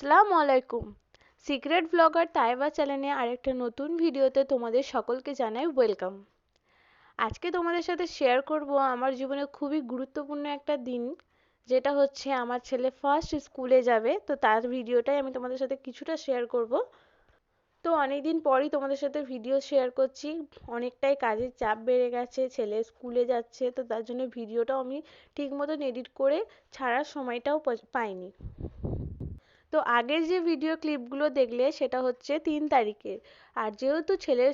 আসসালামু আলাইকুম। Secret blogger Taiba চ্যানেলে আরেকটা নতুন ভিডিওতে তোমাদের সকলকে জানাই ওয়েলকাম। আজকে তোমাদের সাথে শেয়ার করব আমার জীবনে খুবই গুরুত্বপূর্ণ একটা দিন, যেটা হচ্ছে আমার ছেলে ফার্স্ট স্কুলে যাবে, তো তার ভিডিওটাই আমি তোমাদের সাথে কিছুটা শেয়ার করব। তো অনেকদিন পরই তোমাদের সাথে ভিডিও শেয়ার করছি, অনেকটাই কাজের চাপ বেড়ে গেছে, ছেলে স্কুলে যাচ্ছে, তো তার জন্য ভিডিওটাও আমি ঠিক মতন এডিট করে ছাড়ার সময়টাও পাইনি। তো আগের যে ভিডিও ক্লিপগুলো দেখলে সেটা হচ্ছে তিন তারিখের। আর যেহেতু ছেলের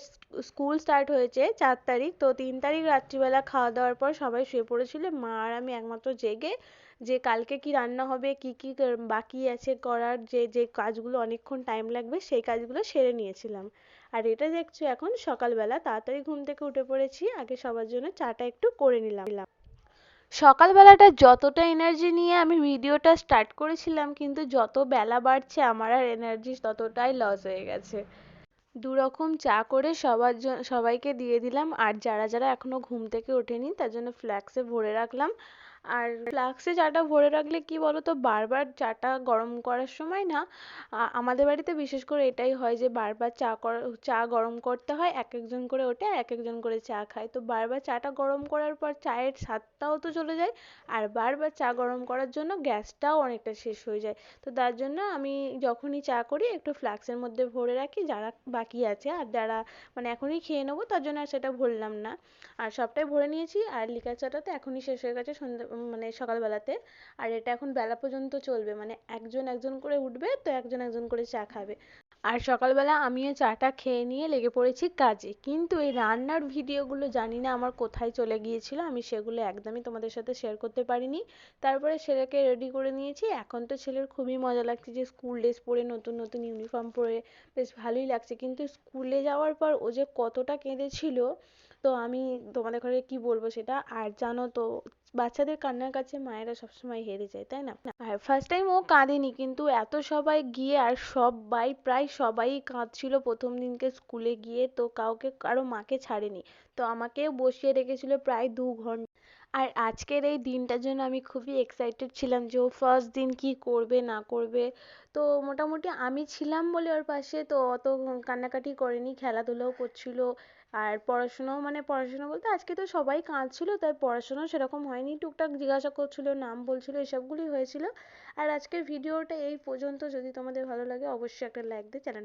স্কুল স্টার্ট হয়েছে চার তারিখ, তো তিন তারিখ রাত্রিবেলা খাওয়া দাওয়ার পর সবাই শুয়ে পড়েছিল। মা আর আমি একমাত্র জেগে যে কালকে কি রান্না হবে, কি কি বাকি আছে করার যে যে কাজগুলো অনেকক্ষণ টাইম লাগবে সেই কাজগুলো সেরে নিয়েছিলাম। আর এটা দেখছ এখন সকালবেলা, তাড়াতাড়ি ঘুম থেকে উঠে পড়েছি, আগে সবার জন্য চাটা একটু করে নিলাম। সকালবেলাটা যতটা এনার্জি নিয়ে আমি ভিডিওটা স্টার্ট করেছিলাম, কিন্তু যত বেলা বাড়ছে আমার আর এনার্জি ততটাই লস হয়ে গেছে। দুরকম চা করে সবার সবাইকে দিয়ে দিলাম, আর যারা যারা এখনও ঘুম থেকে ওঠেনি তার জন্য ফ্ল্যাক্সে ভরে রাখলাম। আর ফ্লাক্সে চাটা ভরে রাখলে কি বলতো? বারবার চাটা গরম করার সময় না আমাদের বাড়িতে বিশেষ করে এটাই হয় যে বারবার চা চা গরম করতে হয়, এক একজন করে ওঠে, আর এক একজন করে চা খায়। তো বারবার চাটা গরম করার পর চায়ের স্বাদটাও তো চলে যায়, আর বারবার চা গরম করার জন্য গ্যাসটাও অনেকটা শেষ হয়ে যায়। তো তার জন্য আমি যখনই চা করি, একটু ফ্লাক্সের মধ্যে ভরে রাখি, যারা বাকি আছে, আর যারা মানে এখনই খেয়ে নেব, তার জন্য আর সেটা ভরলাম না। আর সবটাই ভরে নিয়েছি, আর লিকার চাটা তো এখনই শেষ হয়ে গেছে, সন্ধ্যে মানে সকালবেলাতে। আর এটা এখন বেলা পর্যন্ত চলবে। মানে একজন একজন করে উঠবে, তো একজন একজন করে চা খাবে। আর সকালবেলা আমিও চাটা খেয়ে নিয়ে লেগে পড়েছি কাজে। কিন্তু এই রান্নার ভিডিওগুলো জানি না আমার কোথায় চলে গিয়েছিল। আমি সেগুলো একদমই তোমাদের সাথে শেয়ার করতে পারিনি। তারপরে ছেলেকে রেডি করে নিয়েছি। এখন তো ছেলের খুবই মজা লাগছে যে স্কুল ড্রেস পরে নতুন নতুন ইউনিফর্ম পরে বেশ ভালোই লাগছে। কিন্তু স্কুলে যাওয়ার পর ও যে কতটা কেঁদেছিল তো আমি তোমাদের ঘরে কি বলব সেটা? আর জানো তো, বাচ্চাদের কান্নার কাছে মায়েরা সবসময় হেরে যায়, তাই না? আর ফার্স্ট টাইম ও কাঁদেনি, কিন্তু এত সবাই গিয়ে আর সবাই, প্রায় সবাই কাঁদছিল প্রথম দিনকে স্কুলে গিয়ে, তো কাউকে, কারও মাকে ছাড়েনি। তো আমাকেও বসিয়ে রেখেছিল প্রায় দু ঘণ্টা। আর আজকের এই দিনটার জন্য আমি খুবই এক্সাইটেড ছিলাম যে ও ফার্স্ট দিন কি করবে, না করবে। তো মোটামুটি আমি ছিলাম বলে ওর পাশে, তো অত কান্নাকাটি করেনি, খেলাধুলাও করছিল। আর পড়াশোনাও মানে পড়াশোনা বলতে আজকে তো সবাই কাঁদছিল, তাই পড়াশোনাও সেরকম হয়নি। টুকটাক জিজ্ঞাসা করছিল, নাম বলছিল, এসবগুলোই হয়েছিল। আর আজকের ভিডিওটা এই পর্যন্ত। যদি তোমাদের ভালো লাগে, অবশ্যই একটা লাইক দিয়ে চ্যানেলটা